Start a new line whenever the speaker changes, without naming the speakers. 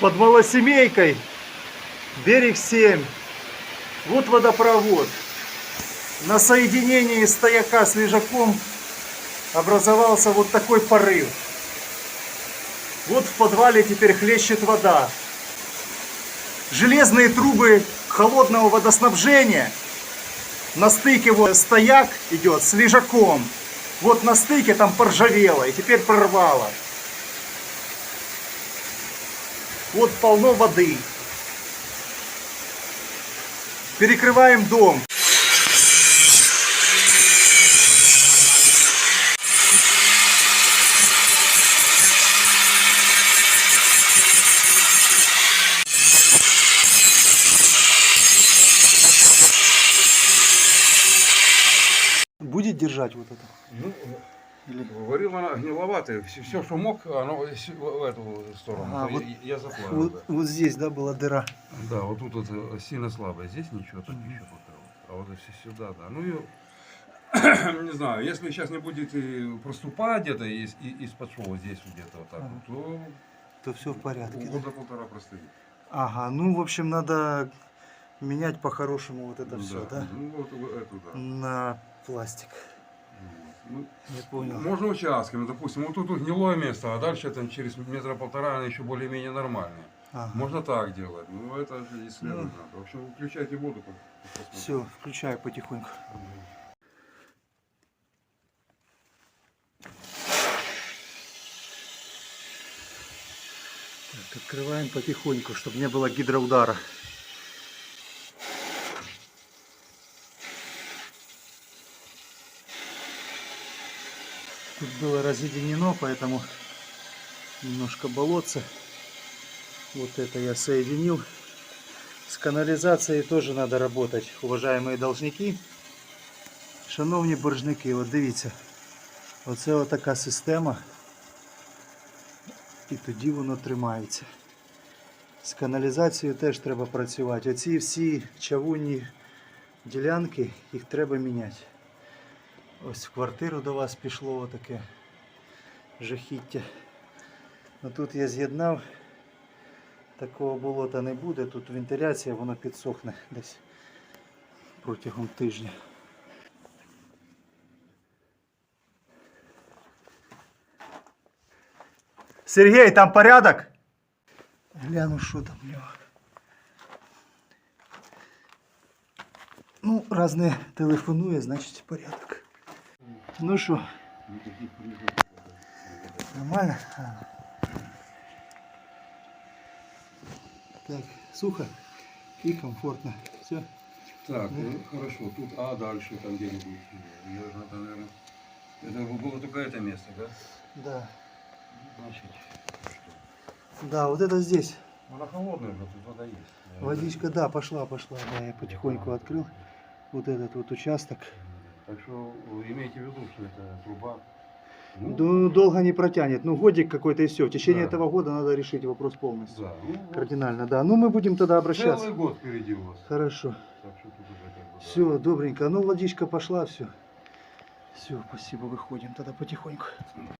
под Малосемейкой, берег 7. Вот водопровод. На соединении стояка с лежаком образовался вот такой порыв. Вот в подвале теперь хлещет вода. Железные трубы холодного водоснабжения. На стыке вот стояк идет с лежаком. Вот на стыке там поржавело и теперь прорвало. Вот полно воды. Перекрываем дом. Будет держать вот это?
Ну,
Или...
говорил она гниловатая. Все, все, что мог, оно в эту сторону.
А,
То
вот-
я, я заплавил.
Вот,
да.
вот здесь, да, была дыра.
Да, вот тут вот э, сильно слабая. Здесь ничего, тут вот. А вот если сюда, да. Ну, и, не знаю, если сейчас не будет проступать где-то из, из-под шоу здесь вот где-то вот так,
Ага.
вот, то
То все в порядке. да?
года полтора простоит.
Ага, ну, в общем, надо менять по-хорошему вот это все, да?
Ну, вот эту, да.
На пластик.
Ну,
Я понял.
можно участками, допустим, вот тут вот гнилое место, а дальше там через метра полтора оно еще более-менее нормальное.
Ага.
Можно так делать. Ну, это же исследовать
Ну.
надо. В общем, включайте воду. по- посмотрим.
Все, включаю потихоньку. Так, открываем потихоньку, чтобы не было гидроудара. Тут было разъединено, поэтому немножко болотца. Вот это я соединил. С каналізацією теж треба працювати, уважаємо должники. Шановні боржники, от дивіться, оце отака система. І тоді воно тримається. З каналізацією теж треба працювати. Оці всі чавунні ділянки, їх треба міняти. Ось в квартиру до вас пішло отаке жахіття. Ну, тут я з'єднав. Такого болота не буде. Тут вентиляція, воно підсохне десь протягом тижня. Сергій, там порядок? Гляну, що там в нього. Ну, раз не телефонує, значить порядок. Ну що, нормально? А. Так, сухо и комфортно. Все.
Так, ну, хорошо. Тут А дальше, там где-нибудь. Надо, наверное... Это было только это место, да?
Да.
Значит, что?
Да, вот это здесь.
Она холодная уже, тут вода есть.
Водичка, да, пошла, пошла. Да, я потихоньку открыл вот этот вот участок.
Так что э, имейте в виду, что это труба. Ну,
Ну, долго не протянет. Ну, годик какой-то и все. В течение
Да.
этого года надо решить вопрос полностью.
да. Ну,
Кардинально, да. Ну, мы будем тогда обращаться.
Целый год впереди у вас.
Хорошо.
Так что тут уже как бы... да.
Все, добренько. Ну, водичка пошла, все. Все, спасибо, выходим тогда потихоньку.